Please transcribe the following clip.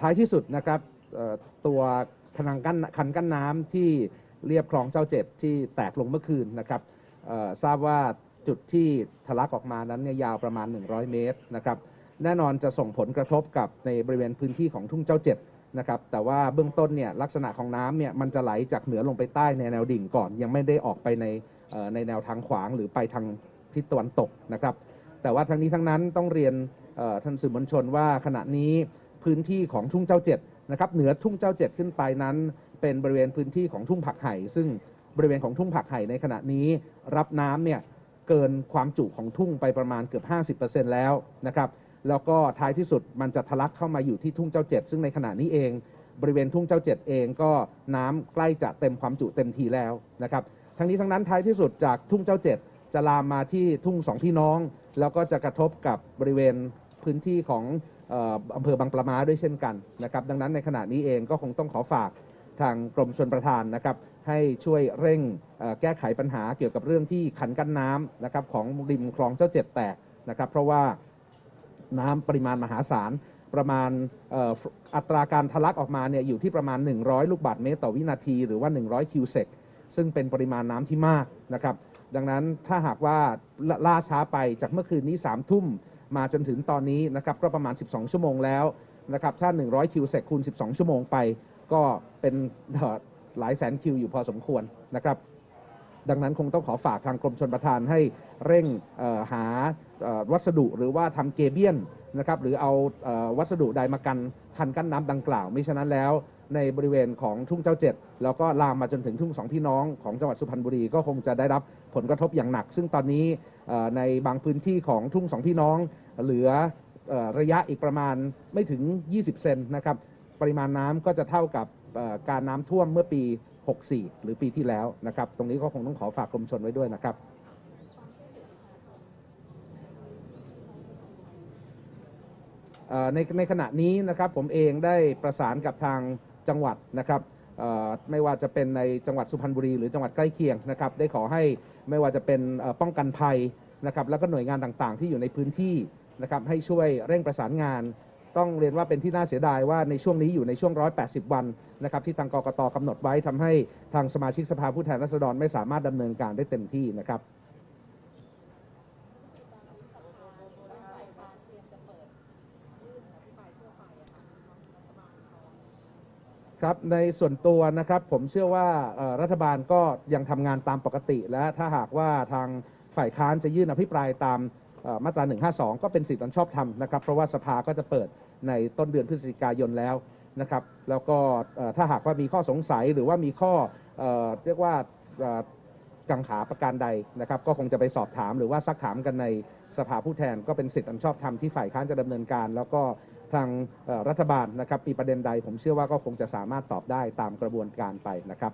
ท้ายที่สุดนะครับตัวผนังกั้นคันกั้นน้ำที่เรียบคลองเจ้าเจ็ดที่แตกลงเมื่อคืนนะครับทราบว่าจุดที่ทะลักออกมานั้นเนี่ยยาวประมาณ 100 เมตรนะครับแน่นอนจะส่งผลกระทบกับในบริเวณพื้นที่ของทุ่งเจ้าเจ็ดนะครับแต่ว่าเบื้องต้นเนี่ยลักษณะของน้ำเนี่ยมันจะไหลจากเหนือลงไปใต้ในแนวดิ่งก่อน ยังไม่ได้ออกไปในในแนวทางขวางหรือไปทางทิศตะวันตกนะครับแต่ว่าทั้งนี้ทั้งนั้นต้องเรียนท่านสื่อมวลชนว่าขณะนี้ พื้นที่ของทุ่งเจ้าเจ็ดนะครับเหนือทุ่งเจ้าเจ็ดขึ้นไปนั้น เป็นบริเวณพื้นที่ของทุ่งผักไห่ ซึ่งบริเวณของทุ่งผักไห่ในขณะนี้ รับน้ำเนี่ยเกินความจุของทุ่งไปประมาณเกือบ 50%แล้วนะครับแล้วก็ท้ายที่สุดมันจะทะลักเข้ามาอยู่ที่ทุ่งเจ้าเจ็ดซึ่งในขณะนี้เอง บริเวณทุ่งเจ้าเจ็ดเองก็น้ำใกล้จะเต็มความจุเต็มทีแล้วนะครับทั้งนี้ทั้งนั้นท้ายที่สุดจากทุ่งเจ้าเจ็ดจะลามมาที่ทุ่งสองพี่น้อง แล้วก็จะกระทบกับบริเวณ พื้นที่ของอำเภอบางปะมาด้วยเช่นกันนะครับดังนั้นในขณะนี้เองก็คงต้องขอฝากทางกรมชนประทานนะครับให้ช่วยเร่งแก้ไขปัญหาเกี่ยวกับเรื่องที่ขันกั้นน้ำนะครับของริมคลองเจ้าเจ็ดแตกนะครับเพราะว่าน้ำปริมาณมหาศาลประมาณอัตราการทะลักออกมาเนี่ยอยู่ที่ประมาณ 100 ลูกบาศก์เมตรต่อวินาทีหรือว่า 100 คิวเซกซึ่งเป็นปริมาณน้ำที่มากนะครับดังนั้นถ้าหากว่าล่าช้าไปจากเมื่อคืนนี้3ทุ่ม มาจนถึงตอนนี้นะครับก็ประมาณ 12 ชั่วโมงแล้วนะครับถ้า 100 คิวเซกคูณ 12 ชั่วโมงไป ก็เป็นหลายแสนคิวอยู่พอสมควรนะครับ ดังนั้นคงต้องขอฝากทางกรมชนประทานให้เร่งหาวัสดุหรือว่าทำเกเบียนนะครับหรือเอาวัสดุใดมากันคันกั้นน้ำดังกล่าวมิฉะนั้นแล้วในบริเวณของทุ่งเจ้าเจ็ดแล้วก็ลามมาจนถึงทุ่งสองพี่น้องของจังหวัดสุพรรณบุรีก็คงจะได้รับผลกระทบอย่างหนัก ซึ่งตอนนี้ในบางพื้นที่ของทุ่งสองพี่น้อง เหลือระยะอีกประมาณไม่ถึง 20 เซนนะครับ ปริมาณน้ำก็จะเท่ากับการน้ำท่วมเมื่อปี 64 หรือปีที่แล้วนะครับ ตรงนี้ก็คงต้องขอฝากกรมชนไว้ด้วยนะครับ ในในขณะนี้นะครับผมเองได้ประสานกับทางจังหวัดนะครับไม่ว่าจะเป็นในจังหวัดสุพรรณบุรีหรือจังหวัดใกล้เคียงนะครับ ได้ขอให้ไม่ว่าจะเป็นป้องกันภัยนะครับ แล้วก็หน่วยงานต่างๆ ที่อยู่ในพื้นที่นะครับให้ช่วยเร่งประสานงาน ต้องเรียนว่าเป็นที่น่าเสียดายว่าในช่วงนี้อยู่ในช่วง 180 วันนะครับที่ทางกกตกำหนดไว้ทำให้ทางสมาชิกสภาผู้แทนราษฎรไม่สามารถดำเนินการได้เต็มที่นะครับครับในส่วนตัวนะครับผมเชื่อว่ารัฐบาลก็ยังทำงานตามปกติ และถ้าหากว่าทางฝ่ายค้านจะยื่นอภิปรายตาม มาตรา 152 ก็เป็นสิทธิอันชอบธรรมนะครับ เพราะว่าสภาก็จะเปิดในต้นเดือนพฤศจิกายนแล้วนะครับ แล้วก็ถ้าหากว่ามีข้อสงสัยหรือว่ามีข้อเอ่อเรียกว่ากังขาประการใดนะครับ ก็คงจะไปสอบถามหรือว่าซักถามกันในสภาผู้แทนก็เป็นสิทธิอันชอบธรรมที่ฝ่ายค้านจะดำเนินการ แล้วก็ทางรัฐบาลนะครับมีประเด็นใด ผมเชื่อว่าก็คงจะสามารถตอบได้ตามกระบวนการไปนะครับ